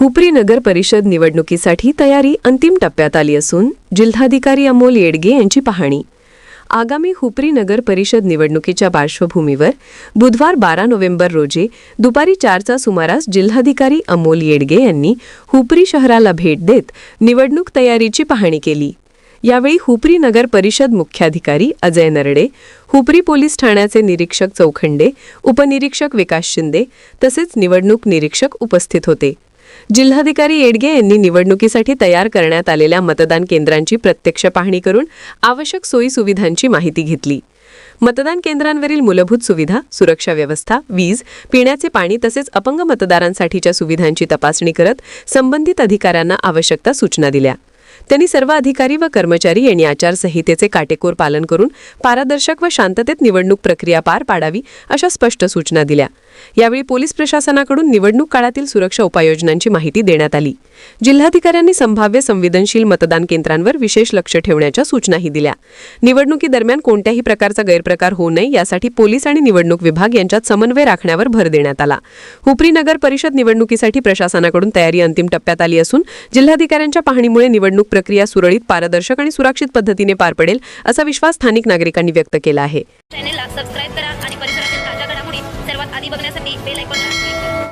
हुपरी नगर परिषद निवडणुकीसाठी तयारी अंतिम टप्प्यात आली असून जिल्हाधिकारी अमोल येडगे यांची पाहणी. आगामी हुपरी नगर परिषद निवडणुकीच्या पार्श्वभूमीवर बुधवार बारा नोव्हेंबर रोजी दुपारी चारचा सुमारास जिल्हाधिकारी अमोल येडगे यांनी हुपरी शहराला भेट देत निवडणूक तयारीची पाहणी केली. यावेळी हुपरी नगर परिषद मुख्याधिकारी अजय नरडे हुपरी पोलीस ठाण्याचे निरीक्षक चौखंडे उपनिरीक्षक विकास शिंदे तसेच निवडणूक निरीक्षक उपस्थित होते. जिल्हाधिकारी येडगे यांनी निवडणुकीसाठी तयार करण्यात आलेल्या मतदान केंद्रांची प्रत्यक्ष पाहणी करून आवश्यक सोयी सुविधांची माहिती घेतली. मतदान केंद्रांवरील मूलभूत सुविधा सुरक्षा व्यवस्था वीज पिण्याचे पाणी तसेच अपंग मतदारांसाठीच्या सुविधांची तपासणी करत संबंधित अधिकाऱ्यांना आवश्यकता सूचना दिल्या. त्यांनी सर्व अधिकारी व कर्मचारी यांनी आचारसंहितेचे काटेकोर पालन करून पारदर्शक व शांततेत निवडणूक प्रक्रिया पार पाडावी अशा स्पष्ट सूचना दिल्या. यावेळी पोलीस प्रशासनाकडून निवडणूक काळातील सुरक्षा उपाययोजनांची माहिती देण्यात आली. जिल्हाधिकाऱ्यांनी संभाव्य संवेदनशील मतदान केंद्रांवर विशेष लक्ष ठेवण्याच्या सूचनाही दिल्या. निवडणुकीदरम्यान कोणत्याही प्रकारचा गैरप्रकार होऊ नये यासाठी पोलीस आणि निवडणूक विभाग यांच्यात समन्वय राखण्यावर भर देण्यात आला. हुपरी नगर परिषद निवडणुकीसाठी प्रशासनाकडून तयारी अंतिम टप्प्यात आली असून जिल्हाधिकाऱ्यांच्या पाहणीमुळे निवडणूक प्रक्रिया सुरळीत पारदर्शक आणि सुरक्षित पद्धतीने पार पडेल असा विश्वास स्थानिक नागरिकांनी व्यक्त केला आहे. चॅनेलला सबस्क्राईब करा आणि परिसरातील ताज्या घडामोडी सर्वात आधी बघण्यासाठी बेल आयकॉन